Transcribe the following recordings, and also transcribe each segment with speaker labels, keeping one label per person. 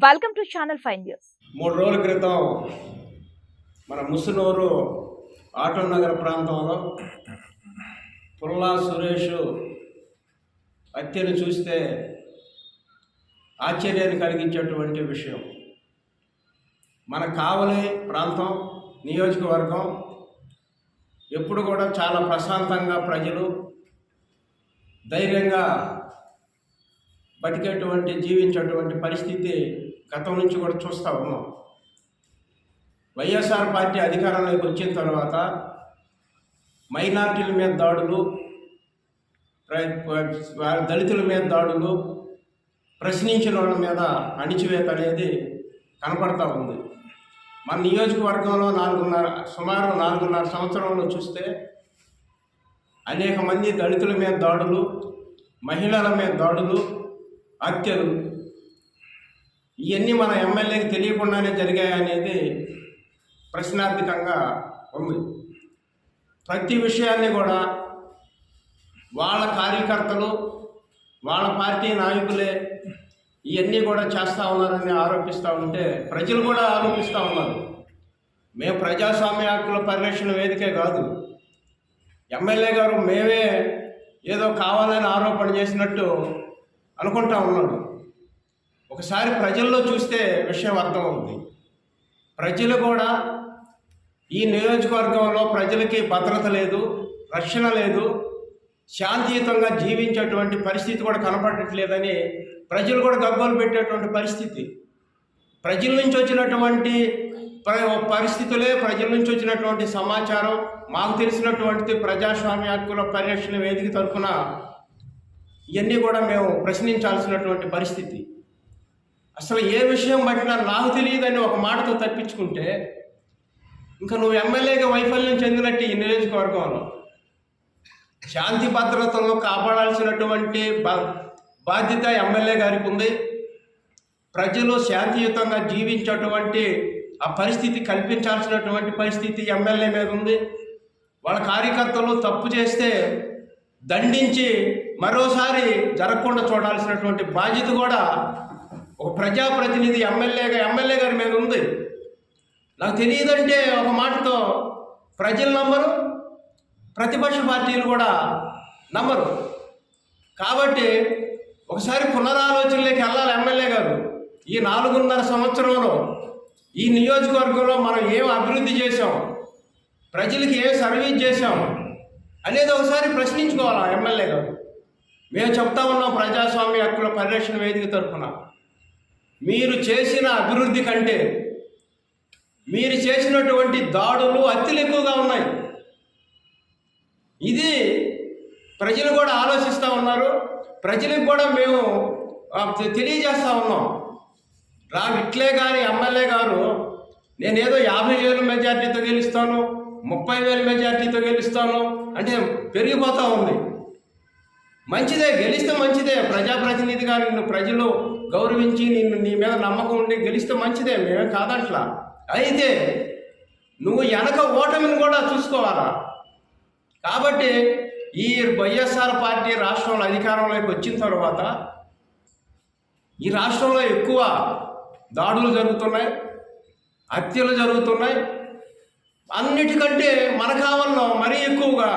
Speaker 1: Welcome to channel five news
Speaker 2: మూడు రోజుల క్రితం మన ముసునూరు ఆటో నగర ప్రాంతంలో పుల్లా సురేష్ హత్యను చూస్తే ఆశ్చర్యాన్ని కలిగించేటువంటి విషయం. మన కావలి ప్రాంతం నియోజకవర్గం ఎప్పుడు కూడా చాలా ప్రశాంతంగా ప్రజలు ధైర్యంగా బతికేటువంటి జీవించేటువంటి పరిస్థితి గతం నుంచి కూడా చూస్తూ ఉన్నాం. వైఎస్ఆర్ పార్టీ అధికారంలోకి వచ్చిన తర్వాత మైనార్టీల మీద దాడులు దళితుల మీద దాడులు ప్రశ్నించిన వాళ్ళ మీద అణిచివేత అనేది కనపడతా ఉంది. మన నియోజకవర్గంలో నాలుగున్నర సుమారు నాలుగున్నర సంవత్సరంలో చూస్తే అనేక మంది దళితుల మీద దాడులు మహిళల మీద దాడులు హత్యలు ఇవన్నీ మన ఎమ్మెల్యేకి తెలియకుండానే జరిగాయనేది ప్రశ్నార్థకంగా ఉంది. ప్రతి విషయాన్ని కూడా వాళ్ళ కార్యకర్తలు వాళ్ళ పార్టీ నాయకులే ఇవన్నీ కూడా చేస్తూ ఉన్నారని ఆరోపిస్తూ ఉంటే ప్రజలు కూడా ఆరోపిస్తూ ఉన్నారు. మేము ప్రజాస్వామ్య హక్కుల పరిరక్షణ వేదికే కాదు. ఎమ్మెల్యే గారు మేమే ఏదో కావాలని ఆరోపణ చేసినట్టు అనుకుంటా ఉన్నాడు. ఒకసారి ప్రజల్లో చూస్తే విషయం అర్థమవుతుంది. ప్రజలు కూడా ఈ నియోజకవర్గంలో ప్రజలకి భద్రత లేదు రక్షణ లేదు శాంతియుతంగా జీవించేటువంటి పరిస్థితి కూడా కనపడట్లేదని ప్రజలు కూడా గగ్గోలు పెట్టేటువంటి పరిస్థితి. ప్రజల నుంచి వచ్చినటువంటి పరిస్థితులే ప్రజల నుంచి వచ్చినటువంటి సమాచారం మాకు తెలిసినటువంటి ప్రజాస్వామ్య హక్కుల పరిరక్షణ వేదిక తరఫున ఇవన్నీ కూడా మేము ప్రశ్నించాల్సినటువంటి పరిస్థితి. అసలు ఏ విషయం పట్టినా నాకు తెలియదని ఒక మాటతో తప్పించుకుంటే ఇంకా నువ్వు ఎమ్మెల్యేగా వైఫల్యం చెందినట్టు ఈ నియోజకవర్గంలో శాంతి భద్రతలను కాపాడాల్సినటువంటి బా- బాధ్యత ఎమ్మెల్యే గారికి ఉంది. ప్రజలు శాంతియుతంగా జీవించేటువంటి ఆ పరిస్థితి కల్పించాల్సినటువంటి పరిస్థితి ఎమ్మెల్యే మీద ఉంది. వాళ్ళ కార్యకర్తలు తప్పు చేస్తే దండించి మరోసారి జరగకుండా చూడాల్సినటువంటి బాధ్యత కూడా ఒక ప్రజాప్రతినిధి ఎమ్మెల్యేగా ఎమ్మెల్యే గారి మీద ఉంది. నాకు తెలియదంటే ఒక మాటతో ప్రజలు నమ్మరు ప్రతిపక్ష పార్టీలు కూడా నమ్మరు. కాబట్టి ఒకసారి పునరాలోచనలోకి వెళ్ళాలి ఎమ్మెల్యే గారు. ఈ నాలుగున్నర సంవత్సరంలో ఈ నియోజకవర్గంలో మనం ఏం అభివృద్ధి చేసాం ప్రజలకి ఏం సర్వీస్ చేసాం అనేది ఒకసారి ప్రశ్నించుకోవాలి ఎమ్మెల్యే గారు? మేము చెప్తా ఉన్నాం ప్రజాస్వామ్య హక్కుల పరిరక్షణ వేదిక తరఫున. మీరు చేసిన అభివృద్ధి కంటే మీరు చేసినటువంటి దాడులు అత్యలు ఎక్కువగా ఉన్నాయి. ఇది ప్రజలు కూడా ఆలోచిస్తూ ఉన్నారు. ప్రజలకు కూడా మేము తెలియజేస్తూ ఉన్నాం. రా ఇట్లే కానీ ఎమ్మెల్యే గారు నేనేదో యాభై వేల మెజార్టీతో గెలుస్తాను ముప్పై వేల మెజార్టీతో గెలుస్తాను అంటే పెరిగిపోతూ ఉంది. మంచిదే గెలిస్తే మంచిదే. ప్రజాప్రతినిధిగా నిన్ను ప్రజలు గౌరవించి నిన్ను నీ మీద నమ్మకం ఉండి గెలిస్తే మంచిదే మేమే కాదంట్లా? అయితే నువ్వు వెనక ఓటమిని కూడా చూసుకోవాలా? కాబట్టి ఈ వైఎస్ఆర్ పార్టీ రాష్ట్రంలో అధికారంలోకి వచ్చిన తర్వాత ఈ రాష్ట్రంలో ఎక్కువ దాడులు జరుగుతున్నాయి హత్యలు జరుగుతున్నాయి. అన్నిటికంటే మన కావల్లో మరీ ఎక్కువగా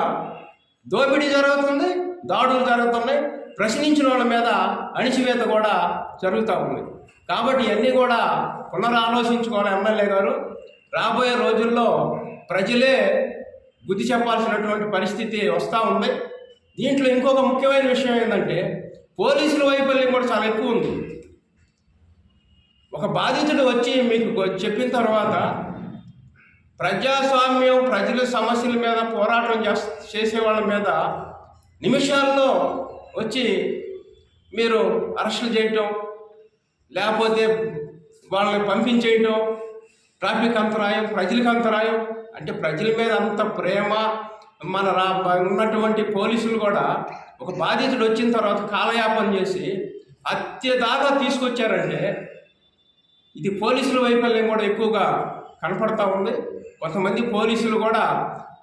Speaker 2: దోపిడీ జరుగుతుంది దాడులు జరుగుతున్నాయి. ప్రశ్నించిన వాళ్ళ మీద అణిచివేత కూడా జరుగుతూ ఉంది. కాబట్టి ఇవన్నీ కూడా పునరాలోచించుకోవాలి ఎమ్మెల్యే గారు. రాబోయే రోజుల్లో ప్రజలే బుద్ధి చెప్పాల్సినటువంటి పరిస్థితి వస్తూ ఉంది. దీంట్లో ఇంకొక ముఖ్యమైన విషయం ఏంటంటే పోలీసుల వైఫల్యం కూడా చాలా ఎక్కువ ఉంది. ఒక బాధితుడు వచ్చి మీకు చెప్పిన తర్వాత ప్రజాస్వామ్యం ప్రజల సమస్యల మీద పోరాటం చేస్ చేసే వాళ్ళ మీద నిమిషాల్లో వచ్చి మీరు అరెస్టులు చేయటం లేకపోతే వాళ్ళని పంపించేయటం ట్రాఫిక్ అంతరాయం ప్రజలకు అంతరాయం అంటే ప్రజల మీద అంత ప్రేమ మన రా ఉన్నటువంటి పోలీసులు కూడా ఒక బాధితుడు వచ్చిన తర్వాత కాలయాపన చేసి అత్యదాగా తీసుకొచ్చారంటే ఇది పోలీసుల వైఫల్యం కూడా ఎక్కువగా కనపడతా ఉంది. కొంతమంది పోలీసులు కూడా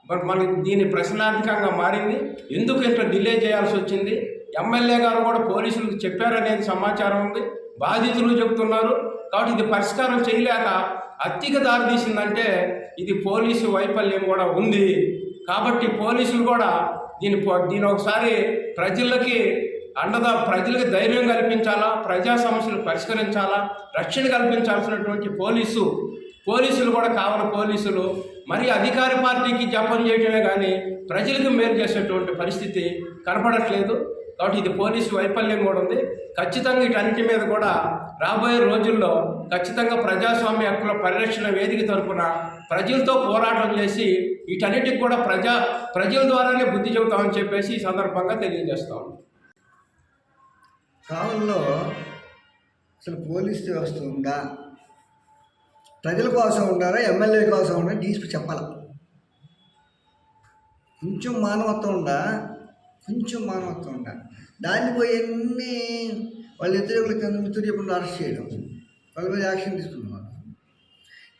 Speaker 2: మరి మనకి దీని ప్రశ్నార్థకంగా మారింది. ఎందుకు ఇంత డిలే చేయాల్సి వచ్చింది? ఎమ్మెల్యే గారు కూడా పోలీసులకు చెప్పారనేది సమాచారం ఉంది. బాధితులు చెబుతున్నారు కాబట్టి ఇది పరిష్కారం చేయలేక హత్యకు దారితీసిందంటే ఇది పోలీసు వైఫల్యం కూడా ఉంది. కాబట్టి పోలీసులు కూడా దీని దీని ఒకసారి ప్రజలకి అండదా ప్రజలకు ధైర్యం కల్పించాలా? ప్రజా సమస్యలు పరిష్కరించాలా? రక్షణ కల్పించాల్సినటువంటి పోలీసు పోలీసులు కూడా కావాలి పోలీసులు. మరి అధికార పార్టీకి జపం చేయడమే కానీ ప్రజలకు మేలు చేసేటువంటి పరిస్థితి కనపడట్లేదు. కాబట్టి ఇది పోలీసు వైఫల్యం కూడా ఉంది. ఖచ్చితంగా వీటన్నిటి మీద కూడా రాబోయే రోజుల్లో ఖచ్చితంగా ప్రజాస్వామ్య హక్కుల పరిరక్షణ వేదిక తరపున ప్రజలతో పోరాటం చేసి వీటన్నిటికి కూడా ప్రజా ప్రజల ద్వారానే బుద్ధి చెబుతామని చెప్పేసి ఈ సందర్భంగా తెలియజేస్తాం
Speaker 1: కావుల్లో అసలు పోలీస్ వ్యవస్థ ఉందా? ప్రజల కోసం ఉండారా ఎమ్మెల్యే కోసం ఉండారా డీసీపీ చెప్పాలి? కొంచెం మానవత్వం ఉండా కొంచెం మానవత్వం ఉండా దాన్ని పోయి అన్ని వాళ్ళ ఇద్దరు కింద మిత్రులు అరెస్ట్ చేయడం? వాళ్ళ మీద యాక్షన్ తీసుకున్నారు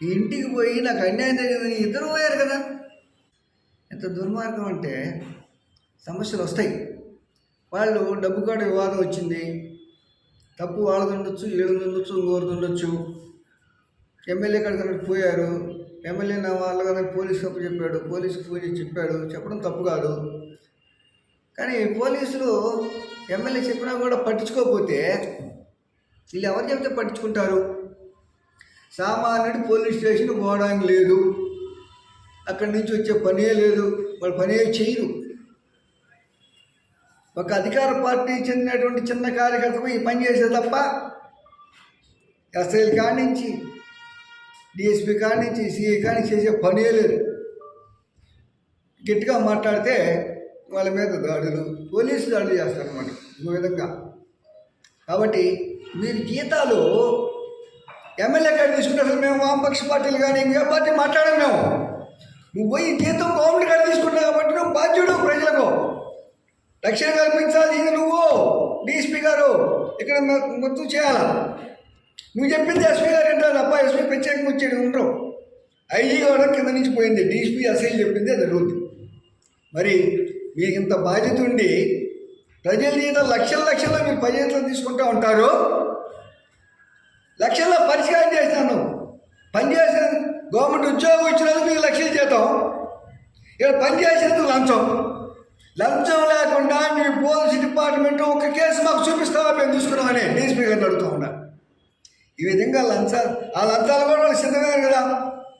Speaker 1: ఇంటికి పోయి నాకు అన్యాయం జరిగిందని ఇద్దరు పోయారు కదా. ఎంత దుర్మార్గం అంటే సమస్యలు వస్తాయి. వాళ్ళు డబ్బు కాడ వివాదం వచ్చింది. తప్పు వాళ్ళది ఉండొచ్చు వీళ్ళది ఉండొచ్చు ఇంకోరిది ఉండొచ్చు. ఎమ్మెల్యే కాడికి పోయారు. ఎమ్మెల్యే నా వాళ్ళు కదా పోలీసు అప్పు చెప్పాడు. పోలీసుకు పూజ చెప్పాడు. చెప్పడం తప్పు కాదు. కానీ పోలీసులు ఎమ్మెల్యే చెప్పినా కూడా పట్టించుకోకపోతే వీళ్ళు ఎవరు చెప్తే పట్టించుకుంటారు? సామాన్యుడు పోలీస్ స్టేషన్ పోవడానికి లేదు. అక్కడి నుంచి వచ్చే పనే లేదు. వాళ్ళు పనే చేయరు. ఒక అధికార పార్టీ చెందినటువంటి చిన్న కార్యకర్తకు ఈ పని చేసే తప్ప ఎస్ఐల కాడి నుంచి డిఎస్పీ కాడి నుంచి సిఐ కానీ చేసే పనే లేదు. గట్టిగా మాట్లాడితే వాళ్ళ మీద దాడులు పోలీసు దాడులు చేస్తారన్నమాట ఈ విధంగా. కాబట్టి మీరు జీతాలు ఎమ్మెల్యే కాడ తీసుకుంటే అసలు మేము వామపక్ష పార్టీలు కానీ ఇంకా పార్టీ మాట్లాడాం మేము. నువ్వు పోయి జీతం గవర్నమెంట్ కాడ తీసుకుంటావు కాబట్టి నువ్వు బాధ్యుడు ప్రజలకు. రక్షణ కల్పించాలి ఇది నువ్వు డిఎస్పీ గారు. ఇక్కడ మొత్తం చేయాలా? నువ్వు చెప్పింది ఎస్పీ గారు ఏంటారు తప్ప ఎస్పీ ప్రత్యేకంగా వచ్చాడు ఉండరు. ఐజీ కూడా కింద నుంచి పోయింది. డీసీపీ అసలు చెప్పింది అది రూల్. మరి మీకు ఇంత బాధ్యత ఉండి ప్రజల మీద లక్షల లక్షల్లో మీరు పదిహేను తీసుకుంటూ ఉంటారు? లక్షల్లో పరిష్కారం చేసినాను పనిచేసిన గవర్నమెంట్ ఉద్యోగం ఇచ్చినందుకు మీకు లక్షలు చేద్దాం. ఇక్కడ పనిచేసేందుకు లంచం. లంచం లేకుండా మీ పోలీస్ డిపార్ట్మెంట్ ఒక కేసు మాకు చూపిస్తావా? మేము తీసుకున్నామని డీసీపీ గారిని అడుగుతూ ఉన్నా. ఈ విధంగా లంచాలు ఆ లంచాలు కూడా వాళ్ళు కదా.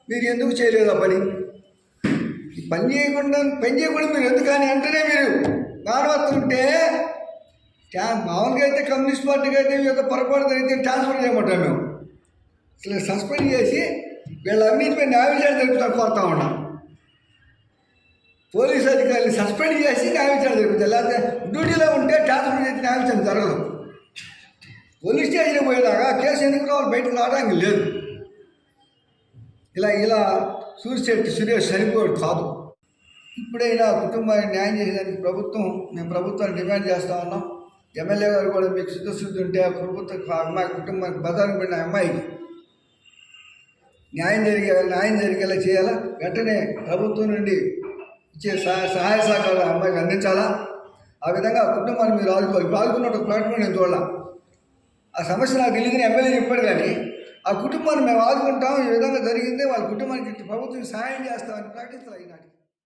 Speaker 1: మీరు ఎందుకు చేయలేదు ఆ పని? ఈ పని చేయకుండా పని చేయకుండా మీరు. ఎందుకు కానీ వెంటనే మీరు మానవత్వం మామూలుగా అయితే కమ్యూనిస్ట్ పార్టీకి అయితే మీ యొక్క పొరపాటు జరిగితే ట్రాన్స్ఫర్ చేయమంటాం మేము. అసలు సస్పెండ్ చేసి వీళ్ళ అవినీతిపై న్యాయం చేయాలని తెలుపుతా కోరుతా ఉన్నాం. పోలీసు అధికారులు సస్పెండ్ చేసి న్యాయవిచారణ జరుగుతుంది? లేకపోతే డ్యూటీలో ఉంటే ట్రాన్స్ఫర్ చేసి న్యాయవిచారణ జరగదు. పోలీస్ స్టేషన్కి పోయేదాకా కేసు ఎందుకు రావాలి బయటకు రావడానికి లేదు. ఇలా ఇలా సూర్యశెట్టి సురేష్ చనిపోయాడు కాదు. ఇప్పుడైనా కుటుంబానికి న్యాయం చేసేదానికి ప్రభుత్వం మేము ప్రభుత్వాన్ని డిమాండ్ చేస్తా ఉన్నాం. ఎమ్మెల్యే గారు కూడా మీకు సిద్ధశుద్ధి ఉంటే ఆ ప్రభుత్వ అమ్మాయి కుటుంబానికి బదానికి పడిన అమ్మాయికి న్యాయం జరిగే న్యాయం జరిగేలా చేయాలా? వెంటనే ప్రభుత్వం నుండి ఇచ్చే సహాయ సహాయ సహకారాలు అమ్మాయికి అందించాలా? ఆ విధంగా కుటుంబాన్ని మీరు ఆదుకోవాలి. ఇప్పుడు ఆదుకున్న ఒక ప్లాట్ఫామ్ నేను చూడాలి. ఆ సమస్య నాకు తెలియని ఎమ్మెల్యే చెప్పాడు కానీ ఆ కుటుంబాన్ని మేము ఆదుకుంటాం. ఈ విధంగా జరిగిందే వాళ్ళ కుటుంబానికి ప్రభుత్వం సహాయం చేస్తామని ప్రకటించాలి ఈనాటికి.